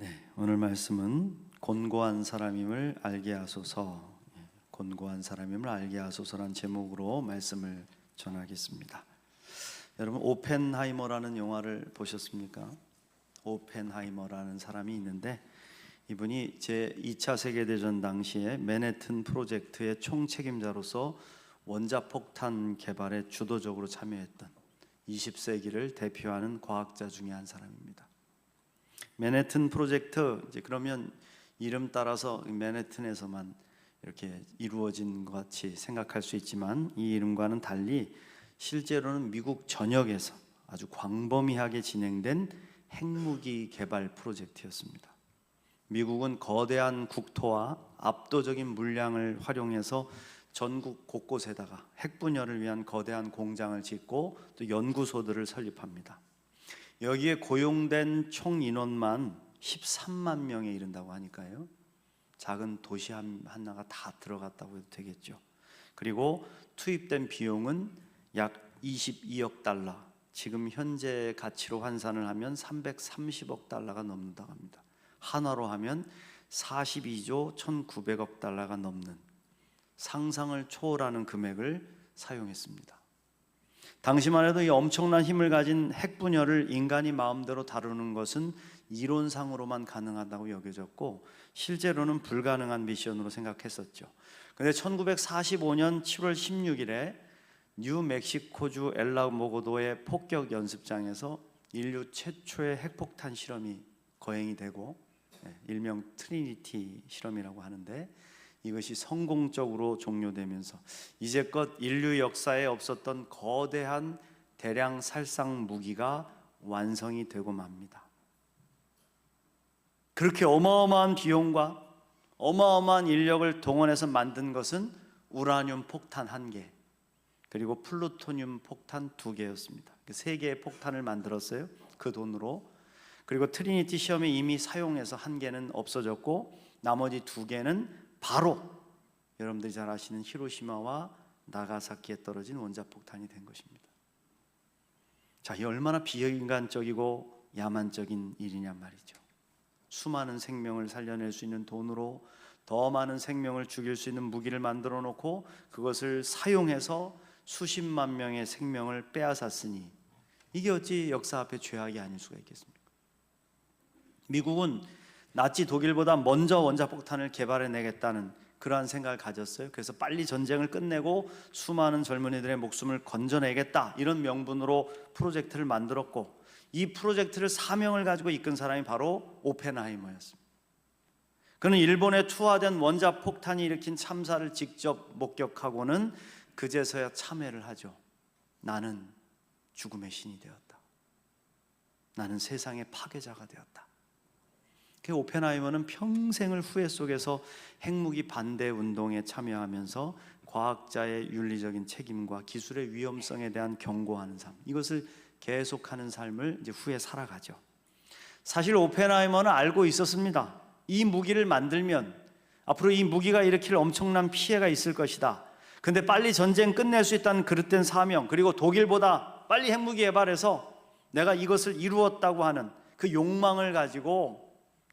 네, 오늘 말씀은 곤고한 사람임을 알게 하소서. 예, 곤고한 사람임을 알게 하소서란 제목으로 말씀을 전하겠습니다. 여러분 오펜하이머라는 영화를 보셨습니까? 오펜하이머라는 사람이 있는데 이분이 제 2차 세계 대전 당시에 맨해튼 프로젝트의 총책임자로서 원자폭탄 개발에 주도적으로 참여했던 20세기를 대표하는 과학자 중에 한 사람입니다. 맨해튼 프로젝트 이제 그러면 이름 따라서 맨해튼에서만 이렇게 이루어진 것 같이 생각할 수 있지만 이 이름과는 달리 실제로는 미국 전역에서 아주 광범위하게 진행된 핵무기 개발 프로젝트였습니다. 미국은 거대한 국토와 압도적인 물량을 활용해서 전국 곳곳에다가 핵 분열을 위한 거대한 공장을 짓고 또 연구소들을 설립합니다. 여기에 고용된 총 인원만 13만 명에 이른다고 하니까요. 작은 도시 한- 하나가 다 들어갔다고 해도 되겠죠. 그리고 투입된 비용은 약 22억 달러, 지금 현재 가치로 환산을 하면 330억 달러가 넘는다고 합니다. 한화로 하면 42조 1,900억 달러가 넘는 상상을 초월하는 금액을 사용했습니다. 당시만 해도 이 엄청난 힘을 가진 핵 분열을 인간이 마음대로 다루는 것은 이론상으로만 가능하다고 여겨졌고 실제로는 불가능한 미션으로 생각했었죠. 근데 1945년 7월 16일에 뉴멕시코주 엘라모고도의 폭격 연습장에서 인류 최초의 핵폭탄 실험이 거행이 되고 예, 일명 트리니티 실험이라고 하는데 이것이 성공적으로 종료되면서 이제껏 인류 역사에 없었던 거대한 대량 살상 무기가 완성이 되고 맙니다. 그렇게 어마어마한 비용과 어마어마한 인력을 동원해서 만든 것은 우라늄 폭탄 한 개, 그리고 플루토늄 폭탄 두 개였습니다. 그세 개의 폭탄을 만들었어요. 그 돈으로. 그리고 트리니티 시험에 이미 사용해서 한 개는 없어졌고 나머지 두 개는 바로 여러분들이 잘 아시는 히로시마와 나가사키에 떨어진 원자폭탄이 된 것입니다. 자, 이 얼마나 비인간적이고 야만적인 일이냐 말이죠. 수많은 생명을 살려낼 수 있는 돈으로 더 많은 생명을 죽일 수 있는 무기를 만들어 놓고 그것을 사용해서 수십만 명의 생명을 빼앗았으니 이게 어찌 역사 앞에 죄악이 아닐 수가 있겠습니까? 미국은 나치 독일보다 먼저 원자폭탄을 개발해 내겠다는 그러한 생각을 가졌어요. 그래서 빨리 전쟁을 끝내고 수많은 젊은이들의 목숨을 건져내겠다 이런 명분으로 프로젝트를 만들었고 이 프로젝트를 사명을 가지고 이끈 사람이 바로 오펜하이머였습니다. 그는 일본에 투하된 원자 폭탄이 일으킨 참사를 직접 목격하고는 그제서야 참회를 하죠. 나는 죽음의 신이 되었다. 나는 세상의 파괴자가 되었다. 그 오펜하이머는 평생을 후회 속에서 핵무기 반대 운동에 참여하면서 과학자의 윤리적인 책임과 기술의 위험성에 대한 경고하는 삶 이것을 계속하는 삶을 이제 후에 살아가죠. 사실 오펜하이머는 알고 있었습니다. 이 무기를 만들면 앞으로 이 무기가 일으킬 엄청난 피해가 있을 것이다. 근데 빨리 전쟁 끝낼 수 있다는 그릇된 사명 그리고 독일보다 빨리 핵무기 개발해서 내가 이것을 이루었다고 하는 그 욕망을 가지고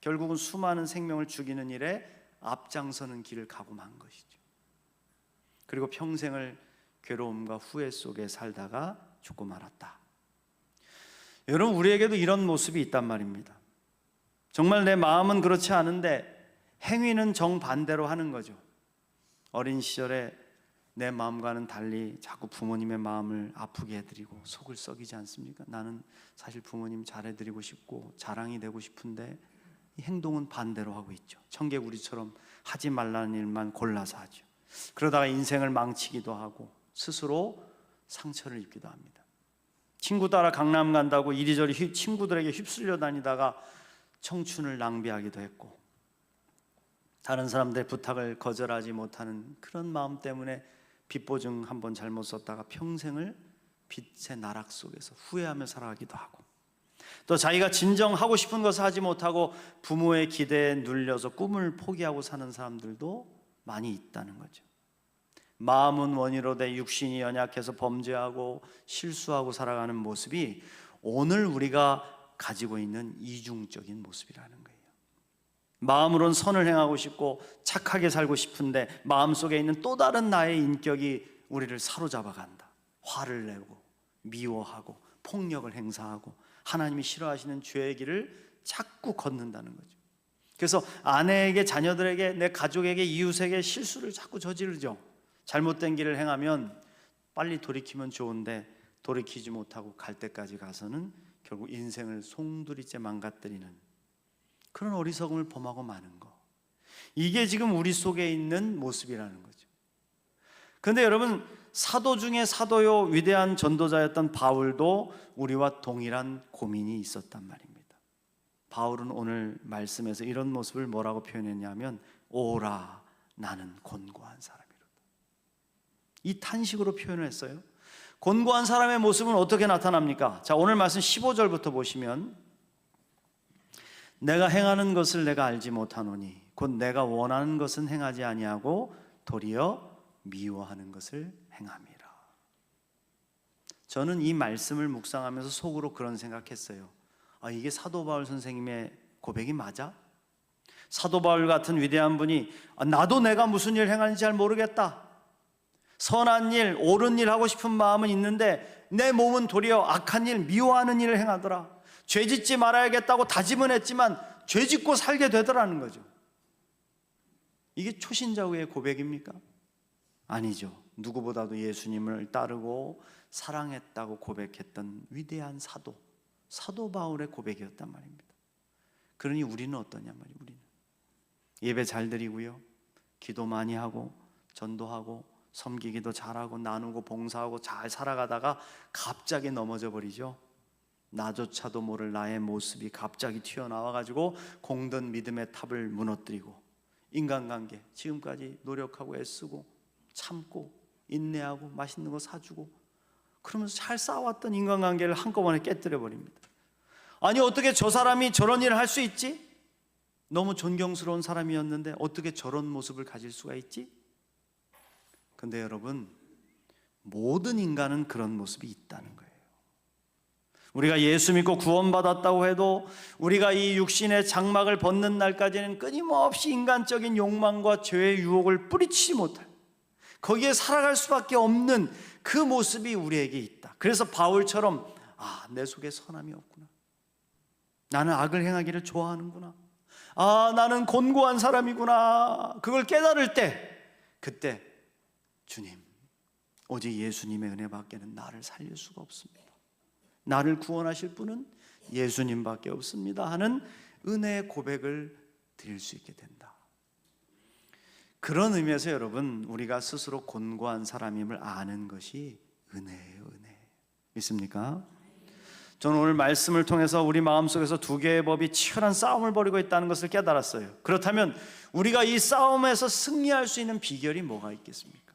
결국은 수많은 생명을 죽이는 일에 앞장서는 길을 가고 만 것이죠. 그리고 평생을 괴로움과 후회 속에 살다가 죽고 말았다. 여러분 우리에게도 이런 모습이 있단 말입니다. 정말 내 마음은 그렇지 않은데 행위는 정반대로 하는 거죠. 어린 시절에 내 마음과는 달리 자꾸 부모님의 마음을 아프게 해드리고 속을 썩이지 않습니까? 나는 사실 부모님 잘해드리고 싶고 자랑이 되고 싶은데 이 행동은 반대로 하고 있죠. 청개구리처럼 하지 말라는 일만 골라서 하죠. 그러다가 인생을 망치기도 하고 스스로 상처를 입기도 합니다. 친구 따라 강남 간다고 이리저리 휘- 친구들에게 휩쓸려 다니다가 청춘을 낭비하기도 했고 다른 사람들의 부탁을 거절하지 못하는 그런 마음 때문에 빚보증 한번 잘못 썼다가 평생을 빚의 나락 속에서 후회하며 살아가기도 하고 또 자기가 진정 하고 싶은 것을 하지 못하고 부모의 기대에 눌려서 꿈을 포기하고 사는 사람들도 많이 있다는 거죠. 마음은 원이로 돼 육신이 연약해서 범죄하고 실수하고 살아가는 모습이 오늘 우리가 가지고 있는 이중적인 모습이라는 거예요. 마음으론 선을 행하고 싶고 착하게 살고 싶은데 마음속에 있는 또 다른 나의 인격이 우리를 사로잡아 간다. 화를 내고 미워하고 폭력을 행사하고 하나님이 싫어하시는 죄의 길을 자꾸 걷는다는 거죠. 그래서 아내에게 자녀들에게 내 가족에게 이웃에게 실수를 자꾸 저지르죠. 잘못된 길을 행하면 빨리 돌이키면 좋은데 돌이키지 못하고 갈 때까지 가서는 결국 인생을 송두리째 망가뜨리는 그런 어리석음을 범하고 마는 거. 이게 지금 우리 속에 있는 모습이라는 거죠. 그런데 여러분 사도 중에 사도요 위대한 전도자였던 바울도 우리와 동일한 고민이 있었단 말입니다. 바울은 오늘 말씀에서 이런 모습을 뭐라고 표현했냐면 오라 나는 곤고한 사람이로다. 이 탄식으로 표현을 했어요. 곤고한 사람의 모습은 어떻게 나타납니까? 자, 오늘 말씀 15절부터 보시면 내가 행하는 것을 내가 알지 못하노니 곧 내가 원하는 것은 행하지 아니하고 도리어 미워하는 것을 행함이라. 저는 이 말씀을 묵상하면서 속으로 그런 생각했어요. 아, 이게 사도 바울 선생님의 고백이 맞아? 사도 바울 같은 위대한 분이 아, 나도 내가 무슨 일 행하는지 잘 모르겠다. 선한 일, 옳은 일 하고 싶은 마음은 있는데 내 몸은 도리어 악한 일, 미워하는 일을 행하더라. 죄 짓지 말아야겠다고 다짐은 했지만 죄 짓고 살게 되더라는 거죠. 이게 초신자의 고백입니까? 아니죠. 누구보다도 예수님을 따르고 사랑했다고 고백했던 위대한 사도, 사도 바울의 고백이었단 말입니다. 그러니 우리는 어떠냐 말이에요. 우리는 예배 잘 드리고요, 기도 많이 하고 전도하고 섬기기도 잘하고 나누고 봉사하고 잘 살아가다가 갑자기 넘어져 버리죠. 나조차도 모를 나의 모습이 갑자기 튀어나와 가지고 공든 믿음의 탑을 무너뜨리고 인간관계 지금까지 노력하고 애쓰고 참고 인내하고 맛있는 거 사주고 그러면서 잘 쌓아왔던 인간관계를 한꺼번에 깨뜨려 버립니다. 아니 어떻게 저 사람이 저런 일을 할 수 있지? 너무 존경스러운 사람이었는데 어떻게 저런 모습을 가질 수가 있지? 근데 여러분 모든 인간은 그런 모습이 있다는 거예요. 우리가 예수 믿고 구원받았다고 해도 우리가 이 육신의 장막을 벗는 날까지는 끊임없이 인간적인 욕망과 죄의 유혹을 뿌리치지 못할 거기에 살아갈 수밖에 없는 그 모습이 우리에게 있다. 그래서 바울처럼 아, 내 속에 선함이 없구나. 나는 악을 행하기를 좋아하는구나. 아, 나는 곤고한 사람이구나. 그걸 깨달을 때 그때 주님, 오직 예수님의 은혜 밖에는 나를 살릴 수가 없습니다. 나를 구원하실 분은 예수님밖에 없습니다. 하는 은혜의 고백을 드릴 수 있게 된다. 그런 의미에서 여러분, 우리가 스스로 곤고한 사람임을 아는 것이 은혜예요, 은혜. 믿습니까? 저는 오늘 말씀을 통해서 우리 마음속에서 두 개의 법이 치열한 싸움을 벌이고 있다는 것을 깨달았어요. 그렇다면 우리가 이 싸움에서 승리할 수 있는 비결이 뭐가 있겠습니까?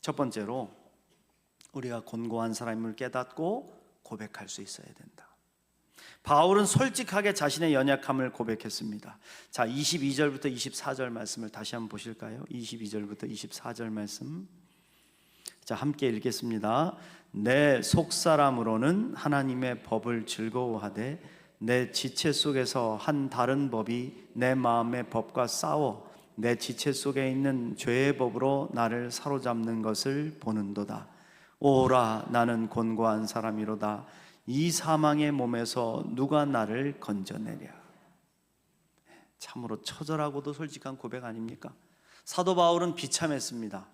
첫 번째로 우리가 곤고한 사람임을 깨닫고 고백할 수 있어야 된다. 바울은 솔직하게 자신의 연약함을 고백했습니다. 자, 22절부터 24절 말씀을 다시 한번 보실까요? 22절부터 24절 말씀. 자, 함께 읽겠습니다. 내 속사람으로는 하나님의 법을 즐거워하되 내 지체 속에서 한 다른 법이 내 마음의 법과 싸워 내 지체 속에 있는 죄의 법으로 나를 사로잡는 것을 보는도다. 오라 나는 곤고한 사람이로다. 이 사망의 몸에서 누가 나를 건져내랴. 참으로 처절하고도 솔직한 고백 아닙니까? 사도 바울은 비참했습니다.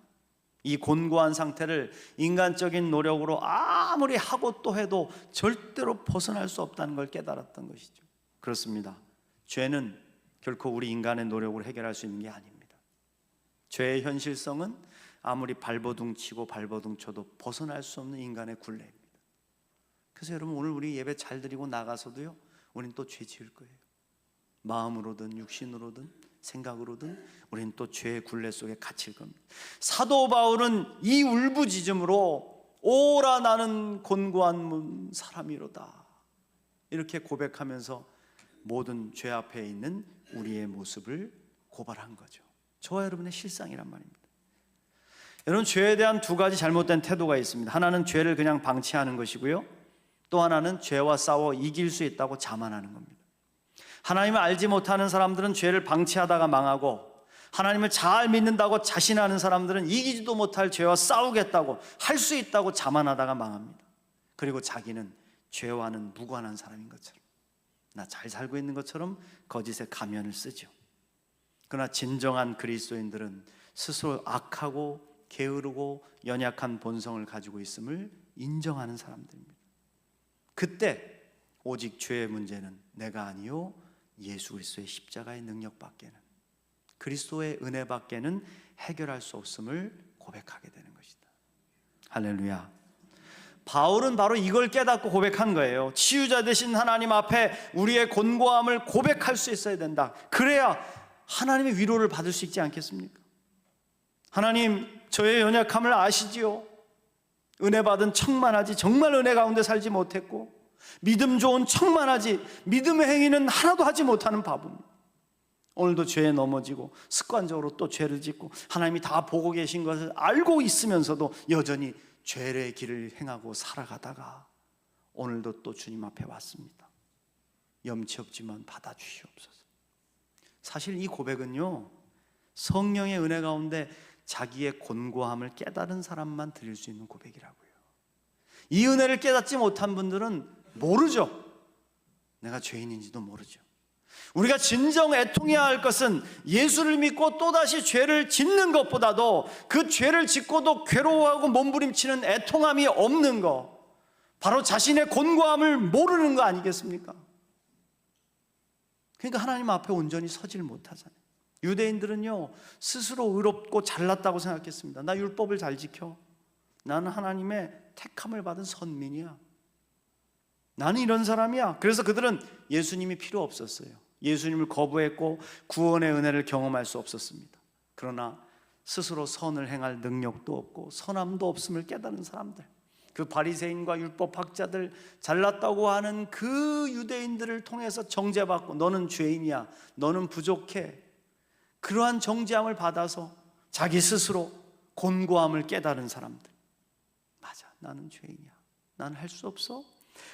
이 곤고한 상태를 인간적인 노력으로 아무리 하고 또 해도 절대로 벗어날 수 없다는 걸 깨달았던 것이죠. 그렇습니다. 죄는 결코 우리 인간의 노력으로 해결할 수 있는 게 아닙니다. 죄의 현실성은 아무리 발버둥 치고 발버둥 쳐도 벗어날 수 없는 인간의 굴레입니다. 그래서 여러분 오늘 우리 예배 잘 드리고 나가서도요, 우린 또 죄 지을 거예요. 마음으로든 육신으로든 생각으로든 우리는 또 죄의 굴레 속에 갇힐 겁니다. 사도 바울은 이 울부짖음으로 오라 나는 곤고한 사람이로다 이렇게 고백하면서 모든 죄 앞에 있는 우리의 모습을 고발한 거죠. 저와 여러분의 실상이란 말입니다. 여러분 죄에 대한 두 가지 잘못된 태도가 있습니다. 하나는 죄를 그냥 방치하는 것이고요. 또 하나는 죄와 싸워 이길 수 있다고 자만하는 겁니다. 하나님을 알지 못하는 사람들은 죄를 방치하다가 망하고 하나님을 잘 믿는다고 자신하는 사람들은 이기지도 못할 죄와 싸우겠다고 할 수 있다고 자만하다가 망합니다. 그리고 자기는 죄와는 무관한 사람인 것처럼 나 잘 살고 있는 것처럼 거짓의 가면을 쓰죠. 그러나 진정한 그리스도인들은 스스로 악하고 게으르고 연약한 본성을 가지고 있음을 인정하는 사람들입니다. 그때 오직 죄의 문제는 내가 아니요 예수 그리스도의 십자가의 능력밖에는 그리스도의 은혜밖에는 해결할 수 없음을 고백하게 되는 것이다. 할렐루야. 바울은 바로 이걸 깨닫고 고백한 거예요. 치유자 되신 하나님 앞에 우리의 곤고함을 고백할 수 있어야 된다. 그래야 하나님의 위로를 받을 수 있지 않겠습니까? 하나님, 저의 연약함을 아시지요? 은혜 받은 척만 하지 정말 은혜 가운데 살지 못했고 믿음 좋은 척만 하지 믿음의 행위는 하나도 하지 못하는 바보입니다. 오늘도 죄에 넘어지고 습관적으로 또 죄를 짓고 하나님이 다 보고 계신 것을 알고 있으면서도 여전히 죄의 길을 행하고 살아가다가 오늘도 또 주님 앞에 왔습니다. 염치 없지만 받아주시옵소서. 사실 이 고백은요, 성령의 은혜 가운데 자기의 곤고함을 깨달은 사람만 드릴 수 있는 고백이라고요. 이 은혜를 깨닫지 못한 분들은 모르죠. 내가 죄인인지도 모르죠. 우리가 진정 애통해야 할 것은 예수를 믿고 또다시 죄를 짓는 것보다도 그 죄를 짓고도 괴로워하고 몸부림치는 애통함이 없는 거. 바로 자신의 곤고함을 모르는 거 아니겠습니까? 그러니까 하나님 앞에 온전히 서질 못하잖아요. 유대인들은요, 스스로 의롭고 잘났다고 생각했습니다. 나 율법을 잘 지켜. 나는 하나님의 택함을 받은 선민이야. 나는 이런 사람이야. 그래서 그들은 예수님이 필요 없었어요. 예수님을 거부했고 구원의 은혜를 경험할 수 없었습니다. 그러나 스스로 선을 행할 능력도 없고 선함도 없음을 깨달은 사람들. 그 바리새인과 율법 학자들 잘났다고 하는 그 유대인들을 통해서 정죄받고 너는 죄인이야. 너는 부족해. 그러한 정죄함을 받아서 자기 스스로 곤고함을 깨달은 사람들. 맞아. 나는 죄인이야. 나는 할 수 없어.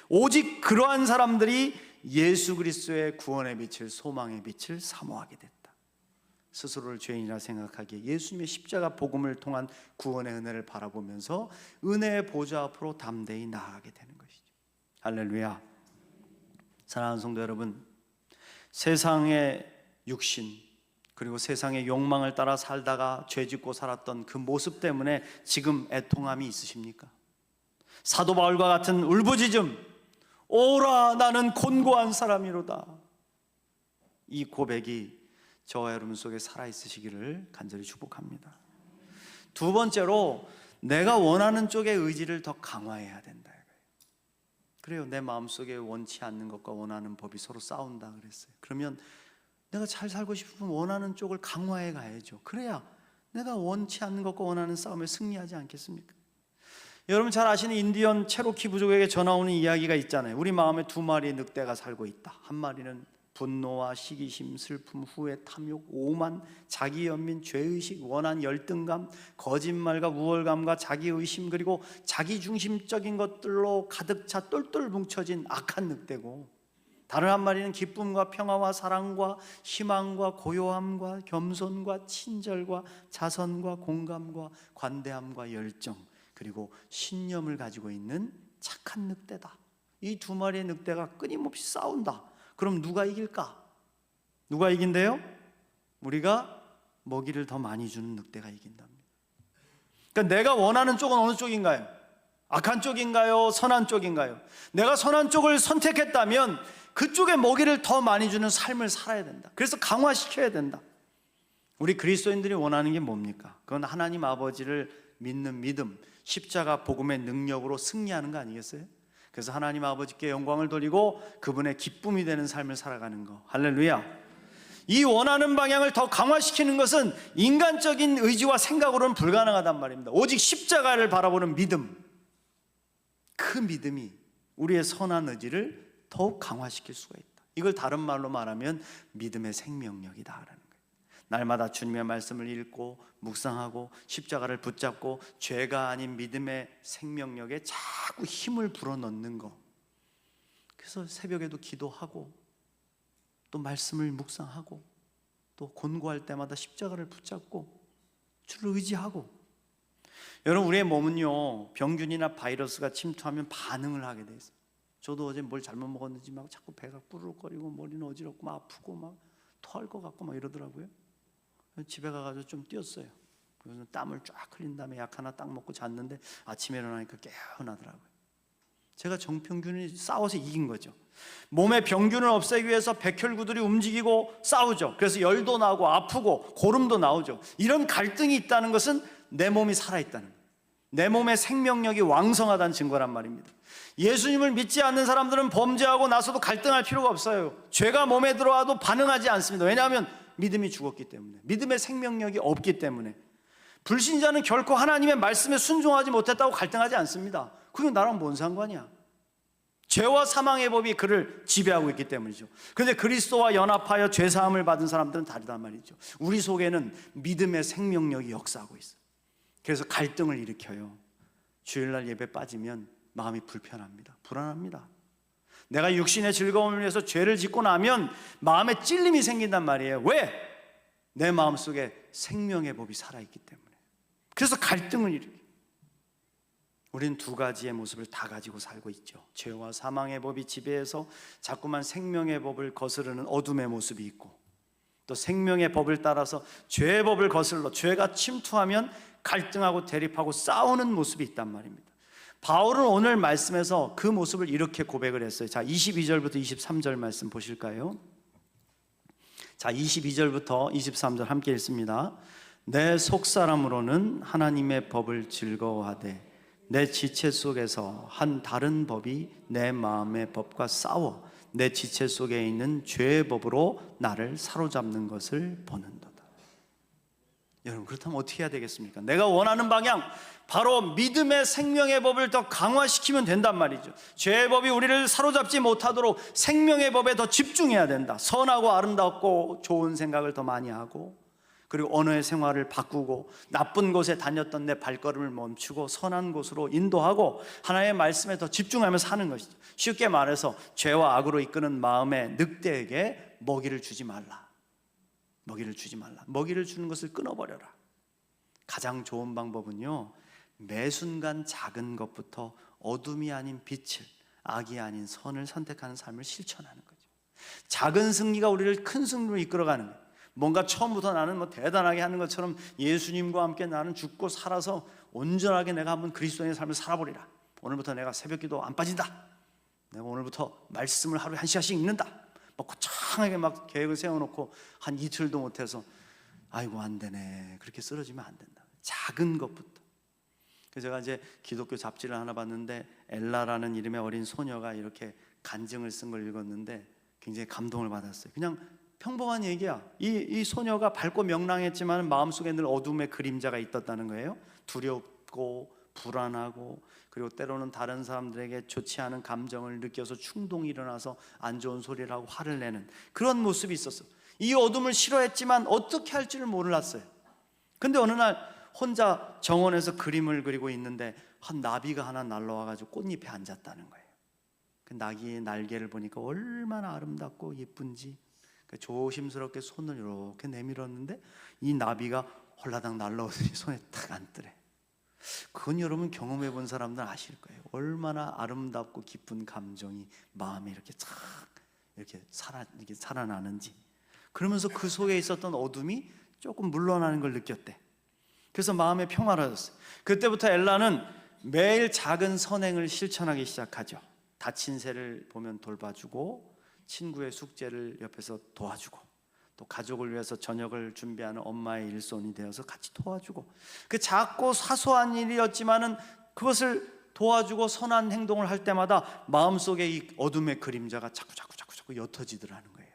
오직 그러한 사람들이 예수 그리스도의 구원의 빛을 소망의 빛을 사모하게 됐다. 스스로를 죄인이라 생각하기에 예수님의 십자가 복음을 통한 구원의 은혜를 바라보면서 은혜의 보좌 앞으로 담대히 나아가게 되는 것이죠. 할렐루야. 사랑하는 성도 여러분, 세상의 육신 그리고 세상의 욕망을 따라 살다가 죄짓고 살았던 그 모습 때문에 지금 애통함이 있으십니까? 사도 바울과 같은 울부짖음 오라 나는 곤고한 사람이로다. 이 고백이 저와 여러분 속에 살아 있으시기를 간절히 축복합니다. 두 번째로 내가 원하는 쪽의 의지를 더 강화해야 된다. 그래요. 내 마음속에 원치 않는 것과 원하는 법이 서로 싸운다 그랬어요. 그러면 내가 잘 살고 싶으면 원하는 쪽을 강화해 가야죠. 그래야 내가 원치 않는 것과 원하는 싸움에 승리하지 않겠습니까? 여러분 잘 아시는 인디언 체로키 부족에게 전화 오는 이야기가 있잖아요. 우리 마음에 두 마리의 늑대가 살고 있다. 한 마리는 분노와 시기심, 슬픔, 후회, 탐욕, 오만, 자기 연민, 죄의식, 원한 열등감, 거짓말과 우월감과 자기 의심 그리고 자기 중심적인 것들로 가득 차 똘똘 뭉쳐진 악한 늑대고 다른 한 마리는 기쁨과 평화와 사랑과 희망과 고요함과 겸손과 친절과 자선과 공감과 관대함과 열정 그리고 신념을 가지고 있는 착한 늑대다. 이 두 마리의 늑대가 끊임없이 싸운다. 그럼 누가 이길까? 누가 이긴대요? 우리가 먹이를 더 많이 주는 늑대가 이긴답니다. 그러니까 내가 원하는 쪽은 어느 쪽인가요? 악한 쪽인가요? 선한 쪽인가요? 내가 선한 쪽을 선택했다면 그쪽에 먹이를 더 많이 주는 삶을 살아야 된다. 그래서 강화시켜야 된다. 우리 그리스도인들이 원하는 게 뭡니까? 그건 하나님 아버지를 믿는 믿음, 십자가 복음의 능력으로 승리하는 거 아니겠어요? 그래서 하나님 아버지께 영광을 돌리고 그분의 기쁨이 되는 삶을 살아가는 거. 할렐루야. 이 원하는 방향을 더 강화시키는 것은 인간적인 의지와 생각으로는 불가능하단 말입니다. 오직 십자가를 바라보는 믿음. 그 믿음이 우리의 선한 의지를 더욱 강화시킬 수가 있다. 이걸 다른 말로 말하면 믿음의 생명력이다라는 날마다 주님의 말씀을 읽고 묵상하고 십자가를 붙잡고 죄가 아닌 믿음의 생명력에 자꾸 힘을 불어넣는 거. 그래서 새벽에도 기도하고 또 말씀을 묵상하고 또 곤고할 때마다 십자가를 붙잡고 주를 의지하고 여러분 우리의 몸은요 병균이나 바이러스가 침투하면 반응을 하게 돼 있어요. 저도 어제 뭘 잘못 먹었는지 막 자꾸 배가 부르륵거리고 머리는 어지럽고 막 아프고 막 토할 것 같고 막 이러더라고요. 집에 가가지고 좀 뛰었어요. 그래서 땀을 쫙 흘린 다음에 약 하나 딱 먹고 잤는데 아침에 일어나니까 개운하더라고요. 제가 정평균이 싸워서 이긴 거죠. 몸의 병균을 없애기 위해서 백혈구들이 움직이고 싸우죠. 그래서 열도 나고 아프고 고름도 나오죠. 이런 갈등이 있다는 것은 내 몸이 살아있다는 거예요. 내 몸의 생명력이 왕성하다는 증거란 말입니다. 예수님을 믿지 않는 사람들은 범죄하고 나서도 갈등할 필요가 없어요. 죄가 몸에 들어와도 반응하지 않습니다. 왜냐하면 믿음이 죽었기 때문에. 믿음의 생명력이 없기 때문에. 불신자는 결코 하나님의 말씀에 순종하지 못했다고 갈등하지 않습니다. 그게 나랑 뭔 상관이야? 죄와 사망의 법이 그를 지배하고 있기 때문이죠. 그런데 그리스도와 연합하여 죄 사함을 받은 사람들은 다르단 말이죠. 우리 속에는 믿음의 생명력이 역사하고 있어요. 그래서 갈등을 일으켜요. 주일날 예배 빠지면 마음이 불편합니다. 불안합니다. 내가 육신의 즐거움을 위해서 죄를 짓고 나면 마음에 찔림이 생긴단 말이에요. 왜? 내 마음 속에 생명의 법이 살아있기 때문에. 그래서 갈등을 일으켜요. 우리는 두 가지의 모습을 다 가지고 살고 있죠. 죄와 사망의 법이 지배해서 자꾸만 생명의 법을 거스르는 어둠의 모습이 있고 또 생명의 법을 따라서 죄의 법을 거슬러 죄가 침투하면 갈등하고 대립하고 싸우는 모습이 있단 말입니다. 바울은 오늘 말씀에서 그 모습을 이렇게 고백을 했어요. 자, 22절부터 23절 말씀 보실까요? 자, 22절부터 23절 함께 읽습니다. 내 속사람으로는 하나님의 법을 즐거워하되 내 지체 속에서 한 다른 법이 내 마음의 법과 싸워 내 지체 속에 있는 죄의 법으로 나를 사로잡는 것을 보는도다. 여러분 그렇다면 어떻게 해야 되겠습니까? 내가 원하는 방향 바로 믿음의 생명의 법을 더 강화시키면 된단 말이죠. 죄의 법이 우리를 사로잡지 못하도록 생명의 법에 더 집중해야 된다. 선하고 아름답고 좋은 생각을 더 많이 하고 그리고 언어의 생활을 바꾸고 나쁜 곳에 다녔던 내 발걸음을 멈추고 선한 곳으로 인도하고 하나님의 말씀에 더 집중하며 사는 것이죠. 쉽게 말해서 죄와 악으로 이끄는 마음의 늑대에게 먹이를 주지 말라. 먹이를 주지 말라. 먹이를 주는 것을 끊어버려라. 가장 좋은 방법은요. 매 순간 작은 것부터 어둠이 아닌 빛을, 악이 아닌 선을 선택하는 삶을 실천하는 거죠. 작은 승리가 우리를 큰 승리로 이끌어가는 거예요. 뭔가 처음부터 나는 뭐 대단하게 하는 것처럼 예수님과 함께 나는 죽고 살아서 온전하게 내가 한번 그리스도인의 삶을 살아보리라. 오늘부터 내가 새벽 기도 안 빠진다. 내가 오늘부터 말씀을 하루에 한 시간씩 읽는다. 막 거창하게 막 계획을 세워놓고 한 이틀도 못해서 아이고 안 되네. 그렇게 쓰러지면 안 된다. 작은 것부터. 그래서 제가 이제 기독교 잡지를 하나 봤는데 엘라라는 이름의 어린 소녀가 이렇게 간증을 쓴 걸 읽었는데 굉장히 감동을 받았어요. 그냥 평범한 얘기야. 이, 이 소녀가 밝고 명랑했지만 마음속에 늘 어둠의 그림자가 있었다는 거예요. 두렵고 불안하고 그리고 때로는 다른 사람들에게 좋지 않은 감정을 느껴서 충동이 일어나서 안 좋은 소리를 하고 화를 내는 그런 모습이 있었어. 이 어둠을 싫어했지만 어떻게 할 줄을 몰랐어요. 근데 어느 날 혼자 정원에서 그림을 그리고 있는데 한 나비가 하나 날라와 가지고 꽃잎에 앉았다는 거예요. 그 나귀의 날개를 보니까 얼마나 아름답고 예쁜지 그 조심스럽게 손을 이렇게 내밀었는데 이 나비가 홀라당 날라오더니 손에 탁 앉더래. 그건 여러분 경험해 본 사람들 아실 거예요. 얼마나 아름답고 기쁜 감정이 마음에 이렇게 착 이렇게 살아 이렇게 살아나는지. 그러면서 그 속에 있었던 어둠이 조금 물러나는 걸 느꼈대. 그래서 마음에 평화로웠어요. 그때부터 엘라는 매일 작은 선행을 실천하기 시작하죠. 다친 새를 보면 돌봐주고 친구의 숙제를 옆에서 도와주고 또 가족을 위해서 저녁을 준비하는 엄마의 일손이 되어서 같이 도와주고 그 작고 사소한 일이었지만은 그것을 도와주고 선한 행동을 할 때마다 마음속에 이 어둠의 그림자가 자꾸 자꾸 자꾸 자꾸 옅어지더라는 거예요.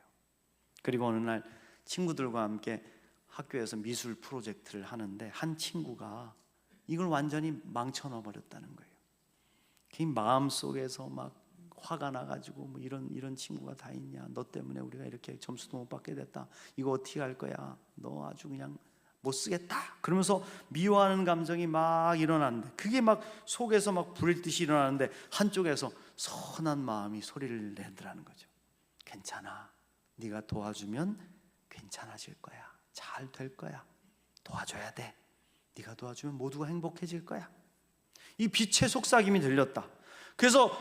그리고 어느 날 친구들과 함께 학교에서 미술 프로젝트를 하는데 한 친구가 이걸 완전히 망쳐놔 버렸다는 거예요. 그 마음 속에서 막 화가 나가지고 뭐 이런 이런 친구가 다 있냐? 너 때문에 우리가 이렇게 점수도 못 받게 됐다. 이거 어떻게 할 거야? 너 아주 그냥 못 쓰겠다. 그러면서 미워하는 감정이 막 일어나는데 그게 막 속에서 막 불듯이 일어나는데 한쪽에서 선한 마음이 소리를 내더라는 거죠. 괜찮아. 네가 도와주면 괜찮아질 거야. 잘 될 거야. 도와줘야 돼. 네가 도와주면 모두가 행복해질 거야. 이 빛의 속삭임이 들렸다. 그래서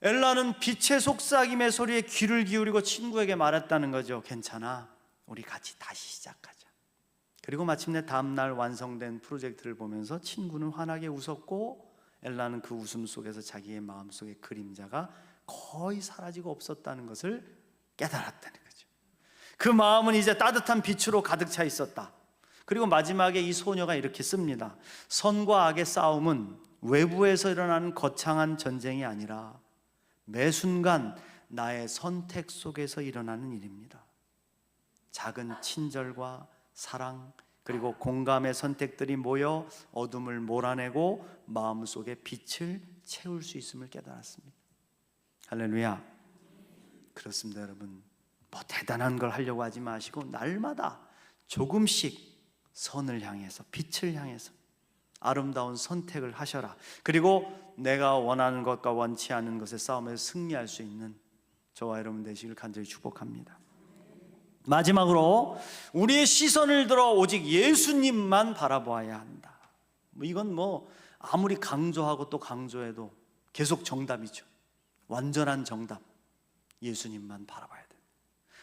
엘라는 빛의 속삭임의 소리에 귀를 기울이고 친구에게 말했다는 거죠. 괜찮아. 우리 같이 다시 시작하자. 그리고 마침내 다음날 완성된 프로젝트를 보면서 친구는 환하게 웃었고 엘라는 그 웃음 속에서 자기의 마음 속의 그림자가 거의 사라지고 없었다는 것을 깨달았다는 거죠. 그 마음은 이제 따뜻한 빛으로 가득 차 있었다. 그리고 마지막에 이 소녀가 이렇게 씁니다. 선과 악의 싸움은 외부에서 일어나는 거창한 전쟁이 아니라 매 순간 나의 선택 속에서 일어나는 일입니다. 작은 친절과 사랑 그리고 공감의 선택들이 모여 어둠을 몰아내고 마음속에 빛을 채울 수 있음을 깨달았습니다. 할렐루야. 그렇습니다, 여러분. 뭐 대단한 걸 하려고 하지 마시고 날마다 조금씩 선을 향해서 빛을 향해서 아름다운 선택을 하셔라. 그리고 내가 원하는 것과 원치 않는 것의 싸움에서 승리할 수 있는 저와 여러분 되시길 간절히 축복합니다. 마지막으로 우리의 시선을 들어 오직 예수님만 바라보아야 한다. 뭐 이건 뭐 아무리 강조하고 또 강조해도 계속 정답이죠. 완전한 정답. 예수님만 바라봐야 돼.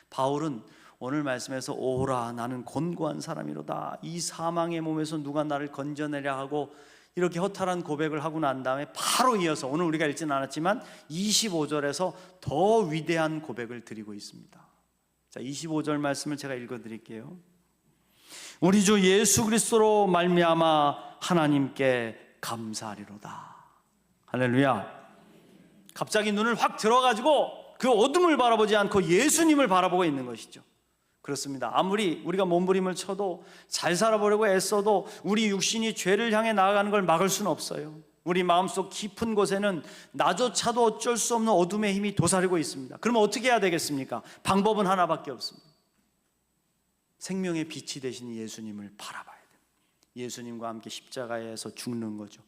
바울은 오늘 말씀에서 오라 나는 곤고한 사람이로다. 이 사망의 몸에서 누가 나를 건져내려 하고 이렇게 허탈한 고백을 하고 난 다음에 바로 이어서 오늘 우리가 읽지는 않았지만 25절에서 더 위대한 고백을 드리고 있습니다. 자, 25절 말씀을 제가 읽어 드릴게요. 우리 주 예수 그리스도로 말미암아 하나님께 감사하리로다. 할렐루야. 갑자기 눈을 확 들어 가지고 그 어둠을 바라보지 않고 예수님을 바라보고 있는 것이죠. 그렇습니다. 아무리 우리가 몸부림을 쳐도 잘 살아보려고 애써도 우리 육신이 죄를 향해 나아가는 걸 막을 수는 없어요. 우리 마음속 깊은 곳에는 나조차도 어쩔 수 없는 어둠의 힘이 도사리고 있습니다. 그러면 어떻게 해야 되겠습니까? 방법은 하나밖에 없습니다. 생명의 빛이 되신 예수님을 바라봐야 돼요. 예수님과 함께 십자가에서 죽는 거죠.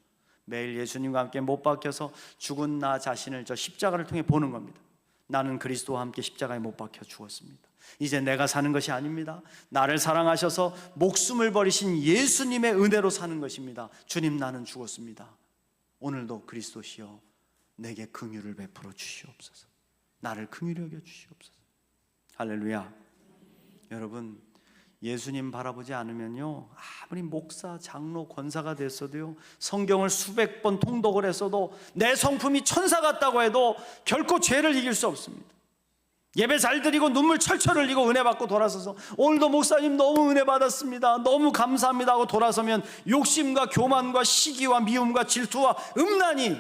매일 예수님과 함께 못 박혀서 죽은 나 자신을 저 십자가를 통해 보는 겁니다. 나는 그리스도와 함께 십자가에 못 박혀 죽었습니다. 이제 내가 사는 것이 아닙니다. 나를 사랑하셔서 목숨을 버리신 예수님의 은혜로 사는 것입니다. 주님 나는 죽었습니다. 오늘도 그리스도시여 내게 긍휼을 베풀어 주시옵소서. 나를 긍휼히 여겨 주시옵소서. 할렐루야. 여러분 예수님 바라보지 않으면요 아무리 목사, 장로, 권사가 됐어도요 성경을 수백 번 통독을 했어도 내 성품이 천사 같다고 해도 결코 죄를 이길 수 없습니다. 예배 잘 드리고 눈물 철철 흘리고 은혜 받고 돌아서서 오늘도 목사님 너무 은혜 받았습니다. 너무 감사합니다 하고 돌아서면 욕심과 교만과 시기와 미움과 질투와 음란이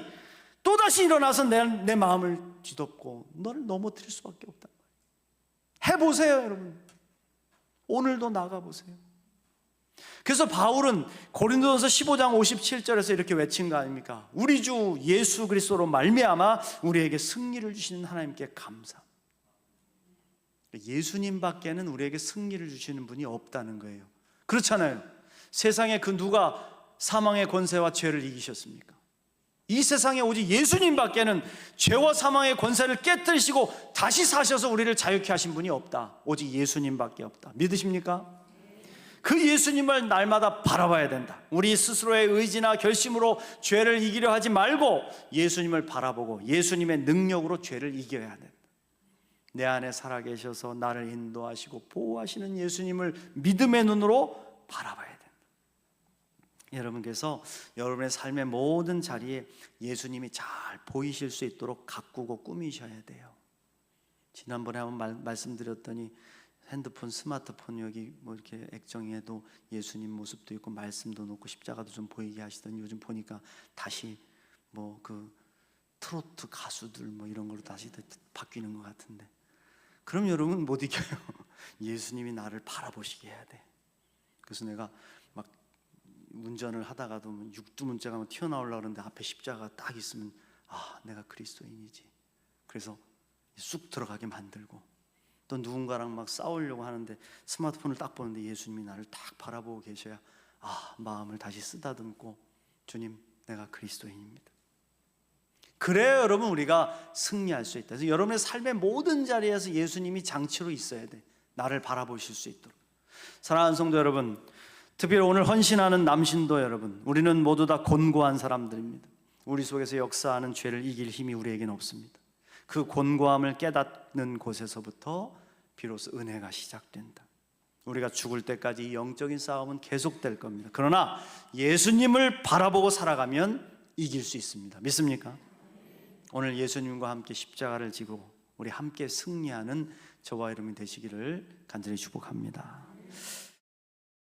또다시 일어나서 내, 내 마음을 뒤덮고 너를 넘어뜨릴 수밖에 없다. 해보세요, 여러분. 오늘도 나가보세요. 그래서 바울은 고린도전서 15장 57절에서 이렇게 외친 거 아닙니까? 우리 주 예수 그리스도로 말미암아 우리에게 승리를 주시는 하나님께 감사. 예수님밖에는 우리에게 승리를 주시는 분이 없다는 거예요. 그렇잖아요. 세상에 그 누가 사망의 권세와 죄를 이기셨습니까? 이 세상에 오직 예수님밖에는 죄와 사망의 권세를 깨뜨리시고 다시 사셔서 우리를 자유케 하신 분이 없다. 오직 예수님밖에 없다. 믿으십니까? 그 예수님을 날마다 바라봐야 된다. 우리 스스로의 의지나 결심으로 죄를 이기려 하지 말고 예수님을 바라보고 예수님의 능력으로 죄를 이겨야 된다. 내 안에 살아계셔서 나를 인도하시고 보호하시는 예수님을 믿음의 눈으로 바라봐야 된다. 여러분께서 여러분의 삶의 모든 자리에 예수님이 잘 보이실 수 있도록 가꾸고 꾸미셔야 돼요. 지난번에 한번 말, 말씀드렸더니 핸드폰, 스마트폰 여기 뭐 이렇게 액정에도 예수님 모습도 있고 말씀도 놓고 십자가도 좀 보이게 하시더니 요즘 보니까 다시 뭐 그 트로트 가수들 뭐 이런 걸로 다시 바뀌는 것 같은데 그럼 여러분 못 이겨요. 예수님이 나를 바라보시게 해야 돼. 그래서 내가 막 운전을 하다가도 뭐 육두문자가 튀어나오려고 그러는데 앞에 십자가 딱 있으면 아 내가 그리스도인이지. 그래서 쑥 들어가게 만들고 또 누군가랑 막 싸우려고 하는데 스마트폰을 딱 보는데 예수님이 나를 딱 바라보고 계셔야 아 마음을 다시 쓰다듬고 주님 내가 그리스도인입니다. 그래야 여러분 우리가 승리할 수 있다. 그래서 여러분의 삶의 모든 자리에서 예수님이 장치로 있어야 돼. 나를 바라보실 수 있도록. 사랑하는 성도 여러분, 특별히 오늘 헌신하는 남신도 여러분, 우리는 모두 다 곤고한 사람들입니다. 우리 속에서 역사하는 죄를 이길 힘이 우리에게는 없습니다. 그 곤고함을 깨닫는 곳에서부터 비로소 은혜가 시작된다. 우리가 죽을 때까지 이 영적인 싸움은 계속될 겁니다. 그러나 예수님을 바라보고 살아가면 이길 수 있습니다. 믿습니까? 오늘 예수님과 함께 십자가를 지고 우리 함께 승리하는 저와 여러분이 되시기를 간절히 축복합니다.